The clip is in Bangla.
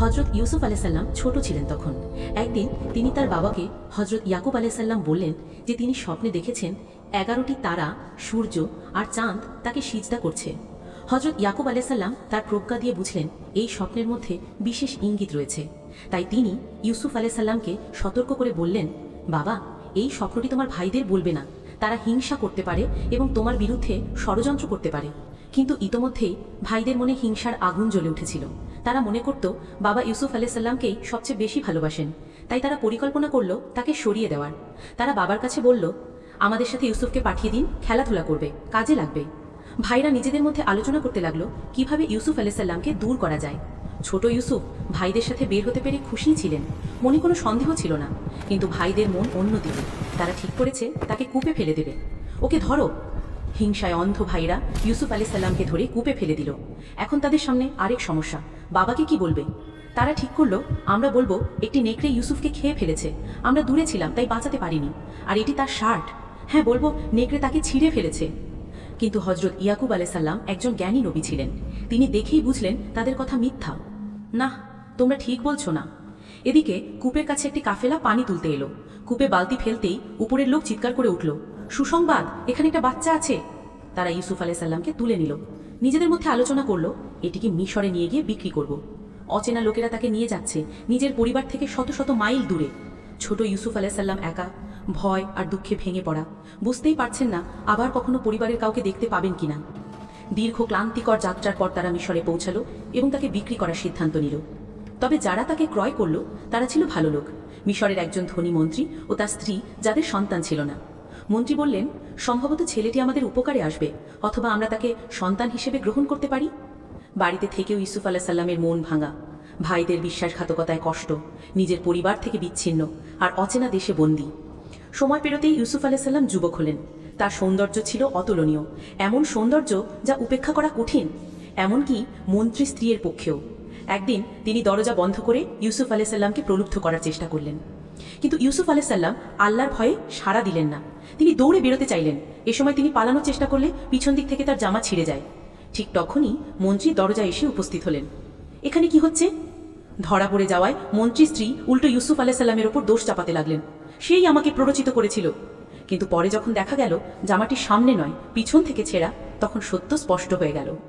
হজরত ইউসুফ আলাইসাল্লাম ছোট ছিলেন তখন। একদিন তিনি তার বাবাকে হজরত ইয়াকুব আলাইসাল্লাম বললেন যে, তিনি স্বপ্নে দেখেছেন এগারোটি তারা, সূর্য আর চাঁদ তাকে সিজদা করছে। হজরত ইয়াকুব আলাইসাল্লাম তার প্রজ্ঞা দিয়ে বুঝলেন, এই স্বপ্নের মধ্যে বিশেষ ইঙ্গিত রয়েছে। তাই তিনি ইউসুফ আলাইসাল্লামকে সতর্ক করে বললেন, বাবা, এই স্বপ্নটি তোমার ভাইদের বলবে না। তারা হিংসা করতে পারে এবং তোমার বিরুদ্ধে ষড়যন্ত্র করতে পারে। কিন্তু ইতোমধ্যেই ভাইদের মনে হিংসার আগুন জ্বলে উঠেছিল। তারা মনে করত বাবা ইউসুফ আলাইসাল্লামকেই সবচেয়ে বেশি ভালোবাসেন। তাই তারা পরিকল্পনা করল তাকে সরিয়ে দেওয়ার। তারা বাবার কাছে বলল, আমাদের সাথে ইউসুফকে পাঠিয়ে দিন, খেলাধুলা করবে, কাজে লাগবে। ভাইরা নিজেদের মধ্যে আলোচনা করতে লাগল, কীভাবে ইউসুফ আলাইসাল্লামকে দূর করা যায়? ছোট ইউসুফ ভাইদের সাথে বের হতে পেরে খুশি ছিলেন, মনে কোনো সন্দেহ ছিল না। কিন্তু ভাইদের মন অন্য অন্যদিকে, তারা ঠিক করেছে তাকে কূপে ফেলে দেবে। ওকে ধরো হিংসায় অন্ধ ভাইরা ইউসুফ আলি সাল্লামকে ধরে কূপে ফেলে দিল। এখন তাদের সামনে আরেক সমস্যা। বাবাকে কি বলবে? তারা ঠিক করল, আমরা বলব, একটি নেকড়ে ইউসুফকে খেয়ে ফেলেছে। আমরা দূরে ছিলাম, তাই বাঁচাতে পারিনি। আর এটি তার শার্ট। হ্যাঁ বলব, নেকড়ে তাকে ছিঁড়ে ফেলেছে। কিন্তু হজরত ইয়াকুব আলাইসাল্লাম একজন জ্ঞানী নবী ছিলেন। তিনি দেখেই বুঝলেন তাদের কথা মিথ্যা। না তোমরা ঠিক বলছো না। এদিকে কূপের কাছে একটি কাফেলা পানি তুলতে এলো। কূপে বালতি ফেলতেই উপরের লোক চিৎকার করে উঠল। সুসংবাদ, এখানে একটা বাচ্চা আছে। তারা ইউসুফ আলাইসাল্লামকে তুলে নিল। নিজেদের মধ্যে আলোচনা করল, এটিকে মিশরে নিয়ে গিয়ে বিক্রি করব। অচেনা লোকেরা তাকে নিয়ে যাচ্ছে, নিজের পরিবার থেকে শত শত মাইল দূরে। ছোট ইউসুফ আলাইসাল্লাম একা, ভয় আর দুঃখে ভেঙে পড়া। বুঝতেই পারছেন না, আবার কখনো পরিবারের কাউকে দেখতে পাবেন কিনা। দীর্ঘ ক্লান্তিকর যাত্রার পর তারা মিশরে পৌঁছালো এবং তাকে বিক্রি করার সিদ্ধান্ত নিল। তবে যারা তাকে ক্রয় করল, তারা ছিল ভালো লোক। মিশরের একজন ধনী মন্ত্রী ও তার স্ত্রী, যাদের সন্তান ছিল না। মন্ত্রী বললেন, সম্ভবত ছেলেটি আমাদের উপকারে আসবে, অথবা আমরা তাকে সন্তান হিসেবে গ্রহণ করতে পারি? বাড়িতে থেকেও ইউসুফ আল্লাহ সাল্লামের মন ভাঙা। ভাইদের বিশ্বাসঘাতকতায় কষ্ট, নিজের পরিবার থেকে বিচ্ছিন্ন, আর অচেনা দেশে বন্দী। সময় পেরোতেই ইউসুফ আলাইসাল্লাম যুবক হলেন। তার সৌন্দর্য ছিল অতুলনীয়, এমন সৌন্দর্য যা উপেক্ষা করা কঠিন, এমনকি মন্ত্রী স্ত্রীর পক্ষেও। একদিন তিনি দরজা বন্ধ করে ইউসুফ আলাইসাল্লামকে প্রলুব্ধ করার চেষ্টা করলেন। কিন্তু ইউসুফ আলাইসাল্লাম আল্লাহর ভয়ে সাড়া দিলেন না। তিনি দৌড়ে বেরোতে চাইলেন। এ সময় তিনি পালানোর চেষ্টা করলে পিছন দিক থেকে তার জামা ছিঁড়ে যায়। ঠিক তখনই মন্ত্রী দরজায় এসে উপস্থিত হলেন। এখানে কি হচ্ছে? ধরা পড়ে যাওয়ায় মন্ত্রী স্ত্রী উল্টো ইউসুফ আলাইসাল্লামের ওপর দোষ চাপাতে লাগলেন। সেই আমাকে প্ররোচিত করেছিল। কিন্তু পরে যখন দেখা গেল, জামাটি সামনে নয়, পিছন থেকে ছেঁড়া, তখন সত্য স্পষ্ট হয়ে গেল।